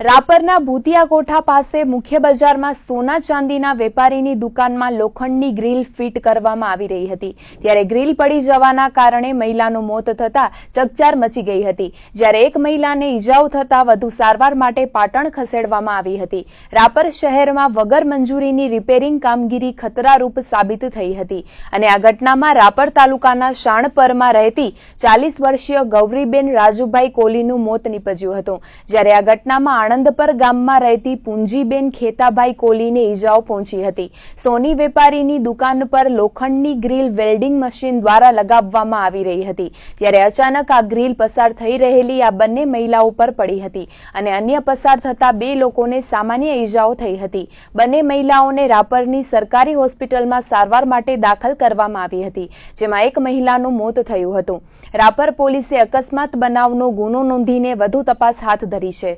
રાપરના ભૂતિયા કોઠા પાસે મુખ્ય બજારમાં સોના ચાંદીના વેપારીની દુકાનમાં લોખંડની ગ્રીલ ફિટ કરવામાં આવી રહી હતી. ત્યારે ગ્રીલ પડી જવાના કારણે મહિલાનું મોત થતા ચકચાર મચી ગઈ હતી. જ્યારે એક મહિલાને ઈજાઓ થતા વધુ સારવાર માટે પાટણ ખસેડવામાં આવી હતી. રાપર શહેરમાં વગર મંજૂરીની રિપેરિંગ કામગીરી ખતરારૂપ સાબિત થઈ હતી અને આ ઘટનામાં રાપર તાલુકાના શાણપરમાં રહેતી ચાલીસ વર્ષીય ગૌરીબેન રાજુભાઈ કોલીનું મોત નીપજ્યું હતું. જ્યારે આ ઘટનામાં આણંદપર ગામમાં રહેતી પુંજીબેન ખેતાભાઈ કોલીને ઈજાઓ પહોંચી હતી. સોની વેપારીની દુકાન પર લોખંડની ગ્રીલ વેલ્ડિંગ મશીન દ્વારા લગાવવામાં આવી રહી હતી. ત્યારે અચાનક આ ગ્રીલ પસાર થઈ રહેલી આ બંને મહિલાઓ પર પડી હતી અને અન્ય પસાર થતા બે લોકોને સામાન્ય ઈજાઓ થઈ હતી. બંને મહિલાઓને રાપરની સરકારી હોસ્પિટલમાં સારવાર માટે દાખલ કરવામાં આવી હતી, જેમાં એક મહિલાનું મોત થયું હતું. રાપર પોલીસે અકસ્માત બનાવનો ગુનો નોંધીને વધુ તપાસ હાથ ધરી છે.